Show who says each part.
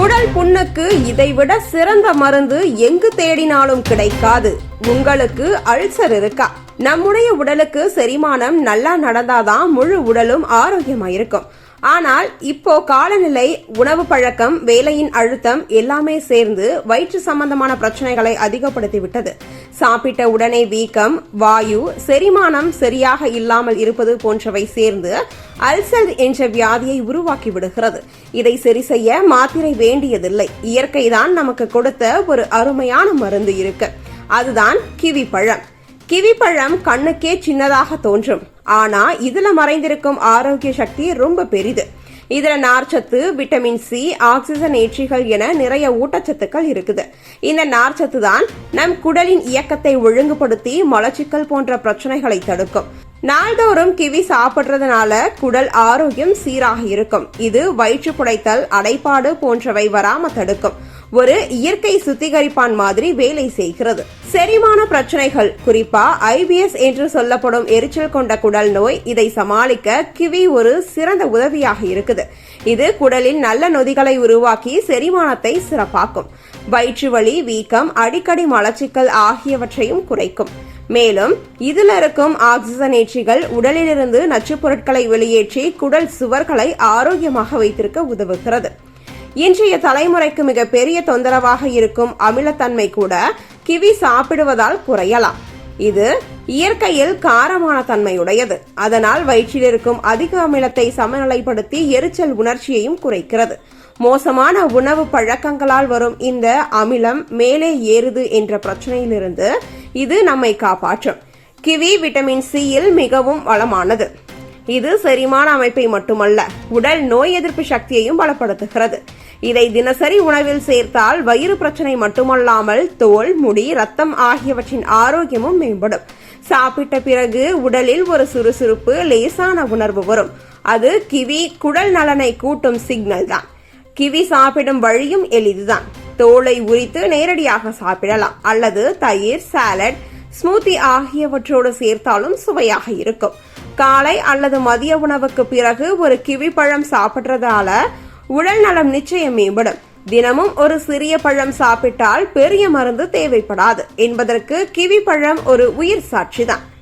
Speaker 1: குடல் புண்ணுக்கு இதைவிட சிறந்த மருந்து எங்கு தேடினாலும் கிடைக்காது. உங்களுக்கு அல்சர் இருக்கா? நம்முடைய உடலுக்கு செரிமானம் நல்லா நடந்தாதான் முழு உடலும் ஆரோக்கியமா இருக்கும் ஆனால் இப்போ காலநிலை உணவு பழக்கம் வேலையின் அழுத்தம் எல்லாமே சேர்ந்து வயிற்று சம்பந்தமான பிரச்சனைகளை அதிகப்படுத்தி விட்டது சாப்பிட்ட உடனே வீக்கம் வாயு செரிமானம் சரியாக இல்லாமல் இருப்பது போன்றவை சேர்ந்து அல்சர் என்ற வியாதியை உருவாக்கி விடுகிறது. இதை சரி செய்ய மாத்திரை வேண்டியதில்லை. இயற்கைதான் நமக்கு கொடுத்த ஒரு அருமையான மருந்து இருக்கு. அதுதான் கிவி பழம் கிவி பழம் கண்ணுக்கே சின்னதாக தோன்றும். ஆனா இதுல மறைந்திருக்கும் ஆரோக்கிய சக்தி ரொம்ப பெரிது. இதுல நார்ச்சத்து விட்டமின் சி ஆக்சிஜன் ஏற்றிகள் என நிறைய ஊட்டச்சத்துக்கள் இருக்குது. இந்த நார்ச்சத்து தான் நம் குடலின் இயக்கத்தை ஒழுங்குபடுத்தி மலச்சிக்கல் போன்ற பிரச்சனைகளை தடுக்கும். நாள்தோறும் கிவி சாப்பிடுறதுனால குடல் ஆரோக்கியம் சீராக இருக்கும். இது வயிற்று புடைத்தல் அடைப்பாடு போன்றவை வராம தடுக்கும். ஒரு இயற்கை சுத்திகரிப்பான் மாதிரி வேலை செய்கிறது. செரிமான பிரச்சனைகள் குறிப்பா ஐபிஎஸ் என்று சொல்லப்படும் எரிச்சல் கொண்ட குடல் நோய் இதை சமாளிக்க கிவி ஒரு சிறந்த உதவியாக இருக்குது. இது குடலில் நல்ல நொதிகளை உருவாக்கி செரிமானத்தை சிறப்பாக்கும். வயிற்று வலி வீக்கம் அடிக்கடி மலச்சிக்கல் ஆகியவற்றையும் குறைக்கும். மேலும் இதில் இருக்கும் ஆக்சிஜனேற்றிகள் உடலிலிருந்து நச்சுப் பொருட்களை வெளியேற்றி குடல் சுவர்களை ஆரோக்கியமாக வைத்திருக்க உதவுகிறது. இன்றைய தலைமுறைக்கு மிக பெரிய தொந்தரவாக இருக்கும் அமிலத்தன்மை கூட கிவி சாப்பிடுவதால் குறையலாம். இது இயற்கையில் காரமான தன்மையுடையது. அதனால் வயிற்றில் இருக்கும் அதிக அமிலத்தை சமநிலைப்படுத்தி எரிச்சல் உணர்ச்சியையும் குறைக்கிறது. மோசமான உணவு பழக்கங்களால் வரும் இந்த அமிலம் மேலே ஏறுது என்ற பிரச்சனையிலிருந்து இது நம்மை காப்பாற்றும். கிவி விட்டமின் சியில் மிகவும் வளமானது. இது செரிமான அமைப்பை மட்டுமல்ல உடல் நோய் எதிர்ப்பு சக்தியையும் பலப்படுத்துகிறது. இதை தினசரி உணவில் சேர்த்தால் வயிறு பிரச்சனை மட்டுமல்லாமல் தோல் முடி ரத்தம் ஆகியவற்றின் ஆரோக்கியமும் மேம்படும். சாப்பிட்ட பிறகு உடலில் ஒரு சுறுசுறுப்பு லேசான உணர்வு வரும். அது கிவி குடல் நலனை கூட்டும் சிக்னல் தான். கிவி சாப்பிடும் வழியும் எளிதுதான். தோலை உரித்து நேரடியாக சாப்பிடலாம். அல்லது தயிர் சாலட் ஸ்மூத்தி ஆகியவற்றோடு சேர்த்தாலும் சுவையாக இருக்கும். காலை அல்லது மதிய உணவுக்கு பிறகு ஒரு கிவி பழம் சாப்பிட்றதால உடல் நலம் நிச்சயம் மேம்படும். தினமும் ஒரு சிறிய பழம் சாப்பிட்டால் பெரிய மருந்து தேவைப்படாது. என்பதற்கு கிவி பழம் ஒரு உயிர் சாட்சிதான்.